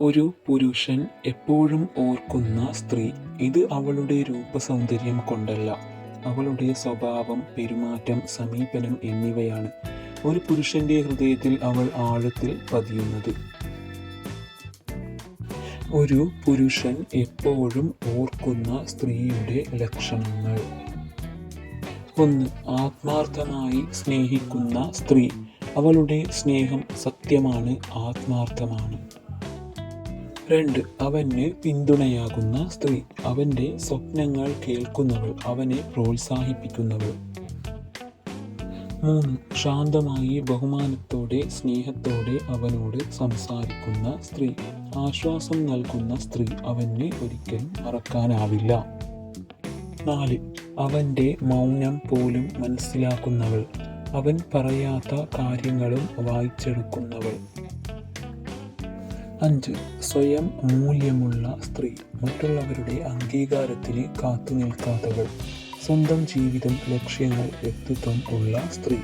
ഒരു പുരുഷൻ എപ്പോഴും ഓർക്കുന്ന സ്ത്രീ ഇത് അവളുടെ രൂപസൗന്ദര്യം കൊണ്ടല്ല. അവളുടെ സ്വഭാവം പെരുമാറ്റം സമീപനം എന്നിവയാണ് ഒരു പുരുഷന്റെ ഹൃദയത്തിൽ അവൾ ആഴത്തിൽ പതിയുന്നത്. ഒരു പുരുഷൻ എപ്പോഴും ഓർക്കുന്ന സ്ത്രീയുടെ ലക്ഷണങ്ങൾ. ഒന്ന് ആത്മാർത്ഥമായി സ്നേഹിക്കുന്ന സ്ത്രീ. അവളുടെ സ്നേഹം സത്യമാണ് ആത്മാർത്ഥമാണ്. രണ്ട് അവന് പിന്തുണയാകുന്ന സ്ത്രീ. അവന്റെ സ്വപ്നങ്ങൾ കേൾക്കുന്നവൾ അവനെ പ്രോത്സാഹിപ്പിക്കുന്നവൾ. മൂന്ന് ശാന്തമായി ബഹുമാനത്തോടെ സ്നേഹത്തോടെ അവനോട് സംസാരിക്കുന്ന സ്ത്രീ. ആശ്വാസം നൽകുന്ന സ്ത്രീ അവന് ഒരിക്കലും മറക്കാനാവില്ല. നാല് അവന്റെ മൗനം പോലും മനസ്സിലാക്കുന്നവൾ. അവൻ പറയാത്ത കാര്യങ്ങളും വായിച്ചെടുക്കുന്നവൾ. അഞ്ച്. സ്വയം മൂല്യമുള്ള സ്ത്രീ. മറ്റുള്ളവരുടെ അംഗീകാരത്തിന് കാത്തുനിൽക്കാത്തവൾ സ്വന്തം ജീവിതം ലക്ഷ്യങ്ങൾ വ്യക്തിത്വം ഉള്ള സ്ത്രീ.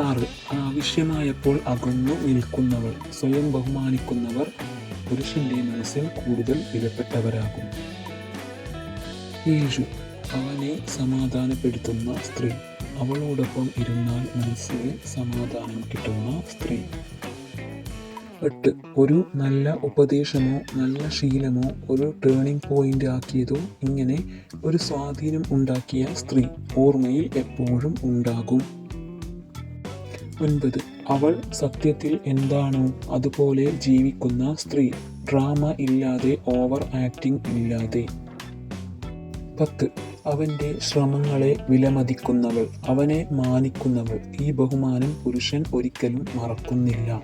ആറ്. ആവശ്യമായപ്പോൾ അകന്നു നിൽക്കുന്നവൾ. സ്വയം ബഹുമാനിക്കുന്നവർ പുരുഷന്റെ മനസ്സിൽ കൂടുതൽ വിലപ്പെട്ടവരാകും. ഏഴു. അവനെ സമാധാനപ്പെടുത്തുന്ന സ്ത്രീ. അവളോടൊപ്പം ഇരുന്നാൽ മനസ്സിന് സമാധാനം കിട്ടുന്ന സ്ത്രീ. എട്ട് ഒരു നല്ല ഉപദേശമോ നല്ല ശീലമോ ഒരു ടേണിംഗ് പോയിന്റ് ആക്കിയതോ ഇങ്ങനെ ഒരു സ്വാധീനം ഉണ്ടാക്കിയ സ്ത്രീ ഓർമ്മയിൽ എപ്പോഴും ഉണ്ടാകും. ഒൻപത്. അവൾ സത്യത്തിൽ എന്താണോ അതുപോലെ ജീവിക്കുന്ന സ്ത്രീ. ഡ്രാമ ഇല്ലാതെ ഓവർ ആക്ടിംഗ് ഇല്ലാതെ. പത്ത്. അവന്റെ ശ്രമങ്ങളെ വിലമതിക്കുന്നവൾ അവനെ മാനിക്കുന്നവൾ. ഈ ബഹുമാനം പുരുഷൻ ഒരിക്കലും മറക്കുന്നില്ല.